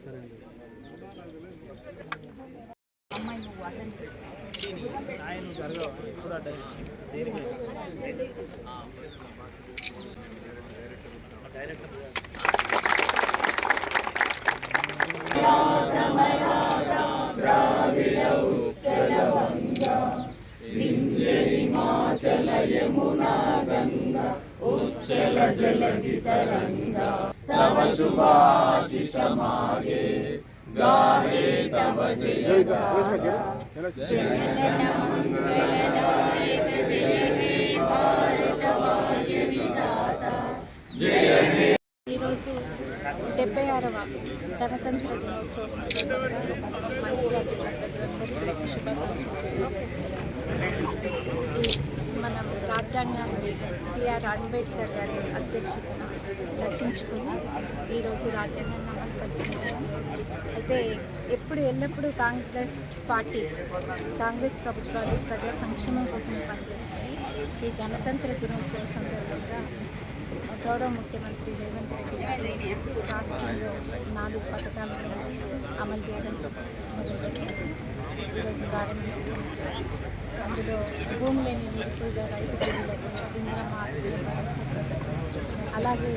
సరే అమ్మాయి నువ్వు అటెండ్ ఆయన జరగవు. ఇప్పుడు దేనికి? వింధ్యమాచల యమునా గంగా శుభాశిషమాగే ఈరోజు డెబ్బై ఆరవ గణతంత్ర దినోత్సవ సందర్భంగా మంచిగా ప్రతి ఒక్కరికి శుభాకాంక్షలు తెలియజేస్తున్నాను మనం రాజ్యాంగాన్ని బిఆర్ అంబేద్కర్ గారి అధ్యక్షతన రచించుకుని ఈరోజు రాజ్యాంగాన్ని అమలు పరిచించాం అయితే ఎప్పుడు ఎల్లప్పుడూ కాంగ్రెస్ పార్టీ కాంగ్రెస్ ప్రభుత్వాలు ప్రజా సంక్షేమం కోసం పనిచేస్తాయి. ఈ గణతంత్ర దినోత్సవ సందర్భంగా గౌరవ ముఖ్యమంత్రి రేవంత్ రెడ్డి రాష్ట్రంలో నాలుగు పథకాలను అమలు చేయడం ఈరోజు ప్రారంభిస్తుంది అందులో భూమి లేని నిరుపేద రైతు కూలీలకు ఇంద్ర అలాగే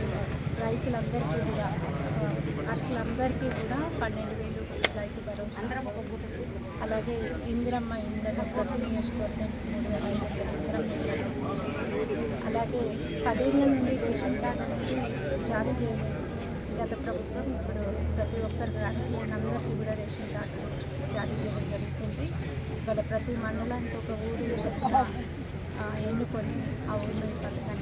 రైతులందరికీ కూడా అట్లందరికీ కూడా పన్నెండు వేలు రైతు భరోసా. అలాగే ఇందిరమ్మ ఇండ్లను ప్రతి నియోజకవర్గానికి మూడు వేల ఐదు వందల ఇందిరమ్మ అలాగే పదేళ్ళ నుండి రేషన్ కార్డు అనేది జారీ చేయలేదు. గత ప్రభుత్వం ఇప్పుడు ప్రతి ఒక్కరు కానీ అందరికీ కూడా రేషన్ కార్డ్స్ జారీ చేయడం జరుగుతుంది. ఇవాళ ప్రతి మండలానికి ఒక ఊరు చొప్పున ఎన్నుకొని ఆ ఊళ్ళో ఈ పథకాన్ని